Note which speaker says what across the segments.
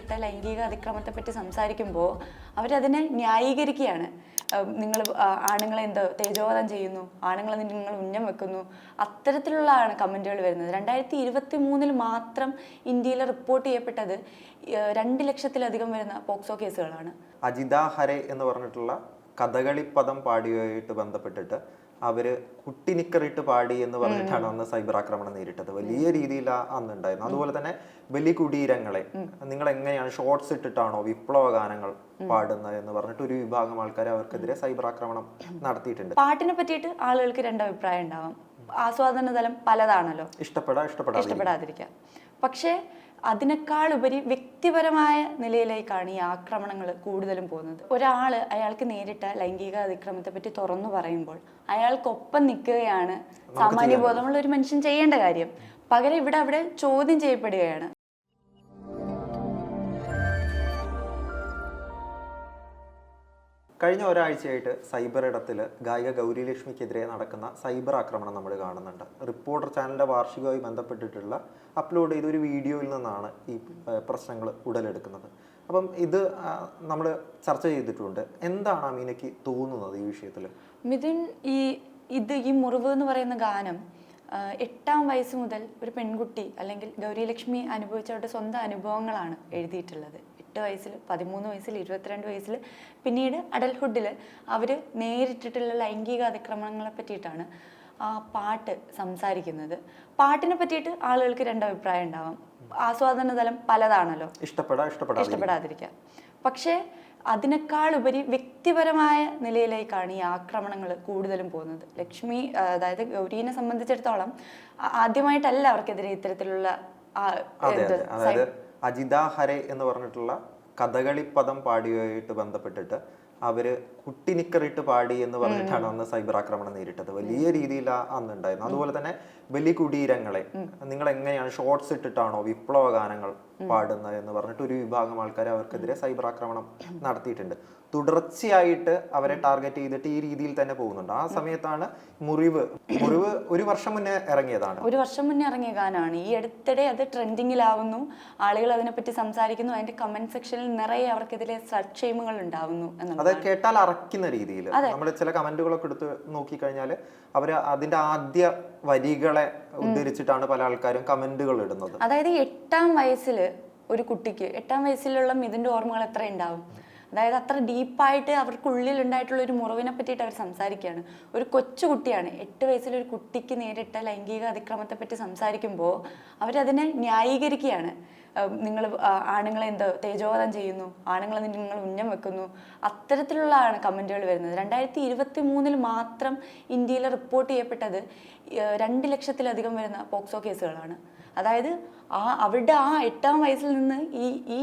Speaker 1: നേരിട്ട ലൈംഗിക അതിക്രമത്തെ പറ്റി സംസാരിക്കുമ്പോൾ അവരതിനെ ന്യായീകരിക്കുകയാണ്. നിങ്ങൾ ആണുങ്ങളെ എന്തോ തേജോവധം ചെയ്യുന്നു ആണുങ്ങളെ നിങ്ങൾ ഉന്നം വെക്കുന്നു അത്തരത്തിലുള്ളതാണ് കമന്റുകൾ വരുന്നത്. രണ്ടായിരത്തി ഇരുപത്തി മൂന്നിൽ മാത്രം ഇന്ത്യയിൽ റിപ്പോർട്ട് ചെയ്യപ്പെട്ടത് രണ്ട് ലക്ഷത്തിലധികം വരുന്ന പോക്സോ കേസുകളാണ്.
Speaker 2: അജിത ഹരെ എന്ന് പറഞ്ഞിട്ടുള്ള കഥകളി പദം പാടിയുമായിട്ട് ബന്ധപ്പെട്ടിട്ട് അവർ കുട്ടിനിക്കറിട്ട് പാടി എന്ന് പറഞ്ഞിട്ടാണ് അന്ന് സൈബർ ആക്രമണം നേരിട്ടത്. വലിയ രീതിയിൽ അന്ന് ഉണ്ടായിരുന്നു അതുപോലെ തന്നെ വലിയ കുടീരങ്ങളെ നിങ്ങൾ എങ്ങനെയാണ് ഷോർട്സ് ഇട്ടിട്ടാണോ വിപ്ലവ ഗാനങ്ങൾ പാടുന്നത് എന്ന് പറഞ്ഞിട്ട് ഒരു വിഭാഗം ആൾക്കാർ അവർക്കെതിരെ സൈബർ ആക്രമണം നടത്തിയിട്ടുണ്ട്.
Speaker 1: പാട്ടിനെ പറ്റിയിട്ട് ആളുകൾക്ക് രണ്ട് അഭിപ്രായം ഉണ്ടാവാം. ആസ്വാദന തലം പലതാണല്ലോ.
Speaker 2: ഇഷ്ടപ്പെടാ ഇഷ്ടപ്പെടാ
Speaker 1: ഇഷ്ടപ്പെടാതിരിക്കാം പക്ഷേ അതിനേക്കാൾ ഉപരി വ്യക്തിപരമായ നിലയിലേക്കാണ് ഈ ആക്രമണങ്ങൾ കൂടുതലും പോകുന്നത്. ഒരാൾ അയാൾക്ക് നേരിട്ട ലൈംഗിക അതിക്രമത്തെ പറ്റി തുറന്നു പറയുമ്പോൾ അയാൾക്കൊപ്പം നിൽക്കുകയാണ് സാമാന്യബോധമുള്ള ഒരു മനുഷ്യൻ ചെയ്യേണ്ട കാര്യം. പകരം ഇവിടെ അവിടെ ചോദ്യം ചെയ്യപ്പെടുകയാണ്.
Speaker 2: കഴിഞ്ഞ ഒരാഴ്ചയായിട്ട് സൈബർ ഇടത്തിൽ ഗായിക ഗൗരി ലക്ഷ്മിക്കെതിരെ നടക്കുന്ന സൈബർ ആക്രമണം നമ്മൾ കാണുന്നുണ്ട്. റിപ്പോർട്ടർ ചാനലിന്റെ വാർഷികമായി ബന്ധപ്പെട്ടിട്ടുള്ള അപ്ലോഡ് ചെയ്ത ഒരു വീഡിയോയിൽ നിന്നാണ് ഈ പ്രശ്നങ്ങൾ ഉടലെടുക്കുന്നത്. അപ്പം ഇത് നമ്മൾ ചർച്ച ചെയ്തിട്ടുണ്ട്. എന്താണ് അമീനയ്ക്ക് തോന്നുന്നത് ഈ വിഷയത്തിൽ?
Speaker 1: മിഥുൻ ഈ ഇത് ഈ മുറിവ് എന്ന് പറയുന്ന ഗാനം എട്ടാം വയസ്സ് മുതൽ ഒരു പെൺകുട്ടി അല്ലെങ്കിൽ ഗൗരി ലക്ഷ്മി അനുഭവിച്ചവരുടെ സ്വന്തം അനുഭവങ്ങളാണ് എഴുതിയിട്ടുള്ളത്. എട്ട് വയസ്സിൽ പതിമൂന്ന് വയസ്സിൽ ഇരുപത്തിരണ്ട് വയസ്സിൽ പിന്നീട് അഡൽഹുഡിൽ അവർ നേരിട്ടിട്ടുള്ള ലൈംഗിക അതിക്രമണങ്ങളെ പറ്റിയിട്ടാണ് ആ പാട്ട് സംസാരിക്കുന്നത്. പാട്ടിനെ പറ്റിയിട്ട് ആളുകൾക്ക് രണ്ട് അഭിപ്രായം ഉണ്ടാവാം. ആസ്വാദന തലം പലതാണല്ലോ.
Speaker 2: ഇഷ്ടപ്പെടാ ഇഷ്ടപ്പെടാ
Speaker 1: ഇഷ്ടപ്പെടാതിരിക്കാം പക്ഷേ അതിനേക്കാൾ ഉപരി വ്യക്തിപരമായ നിലയിലേക്കാണ് ഈ ആക്രമണങ്ങൾ കൂടുതലും പോകുന്നത്. ലക്ഷ്മി അതായത് ഗൗരീനെ സംബന്ധിച്ചിടത്തോളം ആദ്യമായിട്ടല്ല അവർക്കെതിരെ ഇത്തരത്തിലുള്ള
Speaker 2: അജിത ഹരെ എന്ന് പറഞ്ഞിട്ടുള്ള കഥകളി പദം പാടിയുമായിട്ട് ബന്ധപ്പെട്ടിട്ട് അവർ കുട്ടിനിക്കറിട്ട് പാടി എന്ന് പറഞ്ഞിട്ടാണ് അന്ന് സൈബർ ആക്രമണം നേരിട്ടത്. വലിയ രീതിയിൽ അന്ന് ഉണ്ടായിരുന്നു അതുപോലെ തന്നെ വലിയ കുടീരങ്ങളെ നിങ്ങൾ എങ്ങനെയാണ് ഷോർട്സ് ഇട്ടിട്ടാണോ വിപ്ലവ ഗാനങ്ങൾ പാടുന്നത് എന്ന് പറഞ്ഞിട്ട് ഒരു വിഭാഗം ആൾക്കാർ അവർക്കെതിരെ സൈബർ ആക്രമണം നടത്തിയിട്ടുണ്ട്. തുടർച്ചയായിട്ട് അവരെ ടാർഗറ്റ് ചെയ്തിട്ട് ഈ രീതിയിൽ തന്നെ പോകുന്നുണ്ട്. ആ സമയത്താണ് മുറിവ്. മുറിവ് ഒരു വർഷം മുന്നേ ഇറങ്ങിയതാണ്.
Speaker 1: ഒരു വർഷം മുന്നേ ഇറങ്ങിയ ഗാനാണ്. ഈ അടുത്തിടെ അത് ട്രെൻഡിങ്ങിലാവുന്നു. ആളുകൾ അതിനെപ്പറ്റി സംസാരിക്കുന്നു. അതിന്റെ കമന്റ് സെക്ഷനിൽ നിറയെ അവർക്കെതിരെ സക്ഷേമങ്ങൾ ഉണ്ടാവുന്നു
Speaker 2: അത് കേട്ടാൽ അറക്കുന്ന രീതിയിൽ. നമ്മൾ ചില കമന്റുകളൊക്കെ എടുത്ത് നോക്കിക്കഴിഞ്ഞാൽ അവർ അതിന്റെ ആദ്യ വരികളെ ഉദ്ധരിച്ചിട്ടാണ് പല ആൾക്കാരും കമന്റുകൾ ഇടുന്നത്.
Speaker 1: അതായത് എട്ടാം വയസ്സിൽ ഒരു കുട്ടിക്ക് എട്ടാം വയസ്സിലുള്ള മിഥുന്റെ ഓർമ്മകൾ എത്ര ഉണ്ടാവും അതായത് അത്ര ഡീപ്പായിട്ട് അവർക്കുള്ളിൽ ഉണ്ടായിട്ടുള്ള ഒരു മുറിവിനെ പറ്റിയിട്ട് അവർ സംസാരിക്കുകയാണ്. ഒരു കൊച്ചുകുട്ടിയാണ് എട്ട് വയസ്സിലൊരു കുട്ടിക്ക് നേരിട്ട ലൈംഗിക അതിക്രമത്തെ പറ്റി സംസാരിക്കുമ്പോൾ അവരതിനെ ന്യായീകരിക്കുകയാണ്. നിങ്ങൾ ആണുങ്ങളെ എന്തോ തേജോവധം ചെയ്യുന്നു ആണുങ്ങളെ നിങ്ങൾ ഉന്നം വെക്കുന്നു അത്തരത്തിലുള്ളതാണ് കമന്റുകൾ വരുന്നത്. രണ്ടായിരത്തി ഇരുപത്തി മൂന്നിൽ മാത്രം ഇന്ത്യയിൽ റിപ്പോർട്ട് ചെയ്യപ്പെട്ടത് രണ്ട് ലക്ഷത്തിലധികം വരുന്ന പോക്സോ കേസുകളാണ്. അതായത് ആ അവരുടെ ആ എട്ടാം വയസ്സിൽ നിന്ന് ഈ ഈ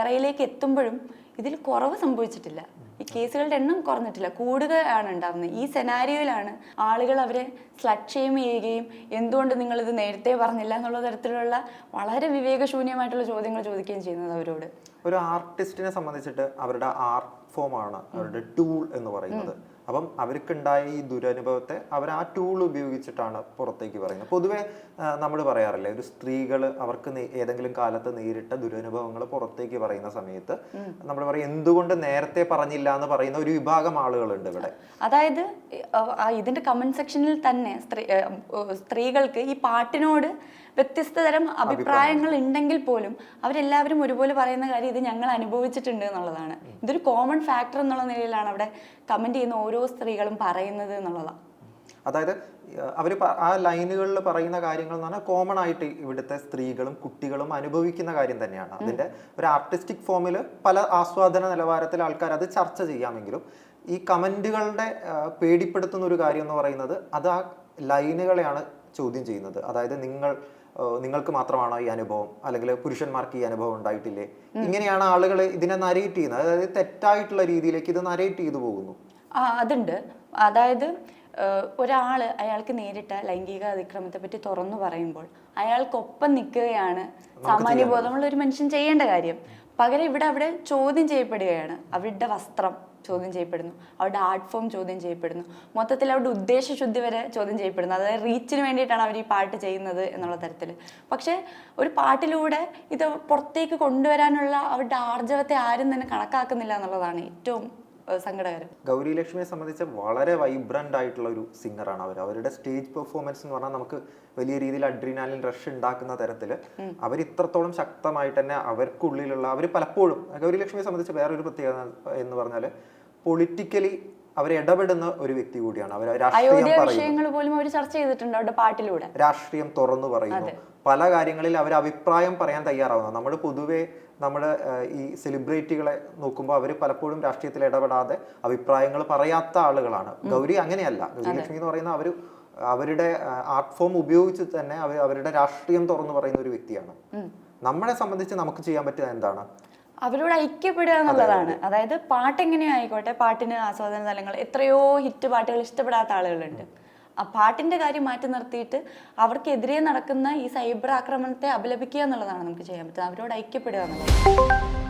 Speaker 1: എറയിലേക്ക് എത്തുമ്പോഴും ഇതിൽ കുറവ് സംഭവിച്ചിട്ടില്ല. ഈ കേസുകളുടെ എണ്ണം കുറഞ്ഞിട്ടില്ല. കൂടുകയാണ് ഉണ്ടാവുന്നത്. ഈ സെനാരിയോയിലാണ് ആളുകൾ അവരെ സ്ലട്ട് ഷെയിം ചെയ്യുകയും എന്തുകൊണ്ട് നിങ്ങളിത് നേരത്തെ പറഞ്ഞില്ല എന്നുള്ള തരത്തിലുള്ള വളരെ വിവേകശൂന്യമായിട്ടുള്ള ചോദ്യങ്ങൾ ചോദിക്കുകയും ചെയ്യുന്നത് അവരോട്.
Speaker 2: ഒരു ആർട്ടിസ്റ്റിനെ സംബന്ധിച്ചിട്ട് അവരുടെ ആർട്ട് ഫോമാണ് അവരുടെ ടൂൾ എന്ന് പറയുന്നത്. അപ്പം അവർക്കുണ്ടായ ഈ ദുരനുഭവത്തെ അവർ ആ ടൂൾ ഉപയോഗിച്ചിട്ടാണ് പുറത്തേക്ക് പറയുന്നത്. പൊതുവേ നമ്മൾ പറയാറില്ലേ ഒരു സ്ത്രീകൾ അവർക്ക് ഏതെങ്കിലും കാലത്ത് നേരിട്ട ദുരനുഭവങ്ങൾ പുറത്തേക്ക് പറയുന്ന സമയത്ത് നമ്മൾ പറയും എന്തുകൊണ്ട് നേരത്തെ പറഞ്ഞില്ല എന്ന് പറയുന്ന ഒരു വിഭാഗം ആളുകളുണ്ട് ഇവിടെ.
Speaker 1: അതായത് ഇതിന്റെ കമന്റ് സെക്ഷനിൽ തന്നെ സ്ത്രീ സ്ത്രീകൾക്ക് ഈ പാട്ടിനോട് വ്യത്യസ്ത തരം അഭിപ്രായങ്ങൾ. ഉണ്ടെങ്കിൽ പോലും അവരെല്ലാവരും ഒരുപോലെ പറയുന്ന കാര്യം ഇത് ഞങ്ങൾ അനുഭവിച്ചിട്ടുണ്ട് എന്നുള്ളതാണ്. ഇതൊരു കോമൺ ഫാക്ടർ എന്നുള്ള നിലയിലാണ് അവിടെ കമന്റ് ചെയ്യുന്ന ഓരോ സ്ത്രീകളും പറയുന്നത് എന്നുള്ളതാണ്
Speaker 2: അതായത് അവർ ആ ലൈനുകളിൽ പറയുന്ന കാര്യങ്ങൾ എന്ന് പറഞ്ഞാൽ കോമൺ ആയിട്ട് ഇവിടുത്തെ സ്ത്രീകളും കുട്ടികളും അനുഭവിക്കുന്ന കാര്യം തന്നെയാണ്. അതിന്റെ ഒരു ആർട്ടിസ്റ്റിക് ഫോമിൽ പല ആസ്വാദന നിലവാരത്തിൽ ആൾക്കാർ അത് ചർച്ച ചെയ്യാമെങ്കിലും ഈ കമന്റുകളുടെ പേടിപ്പെടുത്തുന്ന ഒരു കാര്യം എന്ന് പറയുന്നത് അത് ആ ലൈനുകളെയാണ് ചോദ്യം ചെയ്യുന്നത്. അതായത് നിങ്ങൾ നിങ്ങൾക്ക് മാത്രമാണോ ഈ അനുഭവം? അല്ലെങ്കിൽ പുരുഷന്മാർക്ക് ഈ അനുഭവം ഉണ്ടായിട്ടില്ലേ? ഇങ്ങനെയാണ് ആളുകൾ ഇതിനെ നരേറ്റ് ചെയ്യുന്നത്. അതായത് തെറ്റായിട്ടുള്ള രീതിയിലേക്ക് ഇത് നരേറ്റ് ചെയ്തു പോകുന്നു.
Speaker 1: ആ അതുണ്ട്. അതായത് ഒരാൾ ഒരാൾ അയാൾക്ക് നേരിട്ട ലൈംഗിക അതിക്രമത്തെ പറ്റി തുറന്നു പറയുമ്പോൾ അയാൾക്കൊപ്പം നിൽക്കുകയാണ് സാമാന്യബോധമുള്ള ഒരു മനുഷ്യൻ ചെയ്യേണ്ട കാര്യം. പകരം ഇവിടെ അവിടെ ചോദ്യം ചെയ്യപ്പെടുകയാണ്. അവരുടെ വസ്ത്രം. ചോദ്യം ചെയ്യപ്പെടുന്നു. അവരുടെ ആർട്ട് ഫോം ചോദ്യം ചെയ്യപ്പെടുന്നു. മൊത്തത്തിൽ അവരുടെ ഉദ്ദേശശുദ്ധി വരെ ചോദ്യം ചെയ്യപ്പെടുന്നു. അതായത് റീച്ചിന് വേണ്ടിയിട്ടാണ് അവർ ഈ പാട്ട് ചെയ്യുന്നത് എന്നുള്ള തരത്തിൽ. പക്ഷേ ഒരു പാട്ടിലൂടെ ഇത് പുറത്തേക്ക് കൊണ്ടുവരാനുള്ള അവരുടെ ആർജവത്തെ ആരും തന്നെ കണക്കാക്കുന്നില്ല എന്നുള്ളതാണ് ഏറ്റവും സങ്കടകരം.
Speaker 2: ഗൗരി ലക്ഷ്മിയെ സംബന്ധിച്ച് വളരെ വൈബ്രന്റ് ആയിട്ടുള്ള ഒരു സിംഗറാണ് അവർ അവരുടെ സ്റ്റേജ് പെർഫോമൻസ് എന്ന് പറഞ്ഞാൽ നമുക്ക് വലിയ രീതിയിൽ അഡ്രീനാലിൻ റഷ് ഉണ്ടാക്കുന്ന തരത്തിൽ അവർ ഇത്രത്തോളം ശക്തമായിട്ട് തന്നെ അവർക്കുള്ളിലുള്ള അവർ പലപ്പോഴും ഗൗരി ലക്ഷ്മിയെ സംബന്ധിച്ച് വേറൊരു പ്രത്യേകത എന്ന് പറഞ്ഞാൽ പൊളിറ്റിക്കലി അവർ ഇടപെടുന്ന ഒരു വ്യക്തി കൂടിയാണ്. അവർ രാഷ്ട്രീയം പറയുന്നു.
Speaker 1: പോലും അവർ ചർച്ച ചെയ്തിട്ടുണ്ട് അവരുടെ പാട്ടിലൂടെ.
Speaker 2: രാഷ്ട്രീയം തുറന്നു പറയുന്നു. പല കാര്യങ്ങളിൽ അവർ അഭിപ്രായം പറയാൻ തയ്യാറാവുന്നു. നമ്മൾ പൊതുവെ നമ്മൾ ഈ സെലിബ്രിറ്റികളെ നോക്കുമ്പോൾ അവർ പലപ്പോഴും രാഷ്ട്രീയത്തിൽ ഇടപെടാതെ അഭിപ്രായങ്ങൾ പറയാത്ത ആളുകളാണ്. ഗൗരി അങ്ങനെയല്ല. ഗൗരി ലക്ഷ്മി എന്ന് പറയുന്ന അവർ അവരുടെ ആർട്ട് ഫോം ഉപയോഗിച്ച് തന്നെ അവർ അവരുടെ രാഷ്ട്രീയം തുറന്നു പറയുന്ന ഒരു വ്യക്തിയാണ്. നമ്മളെ സംബന്ധിച്ച് നമുക്ക് ചെയ്യാൻ പറ്റുക എന്താണ്?
Speaker 1: അവരോട് ഐക്യപ്പെടുക എന്നുള്ളതാണ്. അതായത് പാട്ട് എങ്ങനെയോ ആയിക്കോട്ടെ പാട്ടിന് ആസ്വാദന തലങ്ങൾ എത്രയോ ഹിറ്റ് പാട്ടുകൾ ഇഷ്ടപ്പെടാത്ത ആളുകളുണ്ട്. ആ പാട്ടിന്റെ കാര്യം മാറ്റി നിർത്തിയിട്ട് അവർക്കെതിരെ നടക്കുന്ന ഈ സൈബർ ആക്രമണത്തെ അപലപിക്കുക എന്നുള്ളതാണ് നമുക്ക് ചെയ്യാൻ പറ്റുന്നത്. അവരോട് ഐക്യപ്പെടുക എന്നുള്ളത്.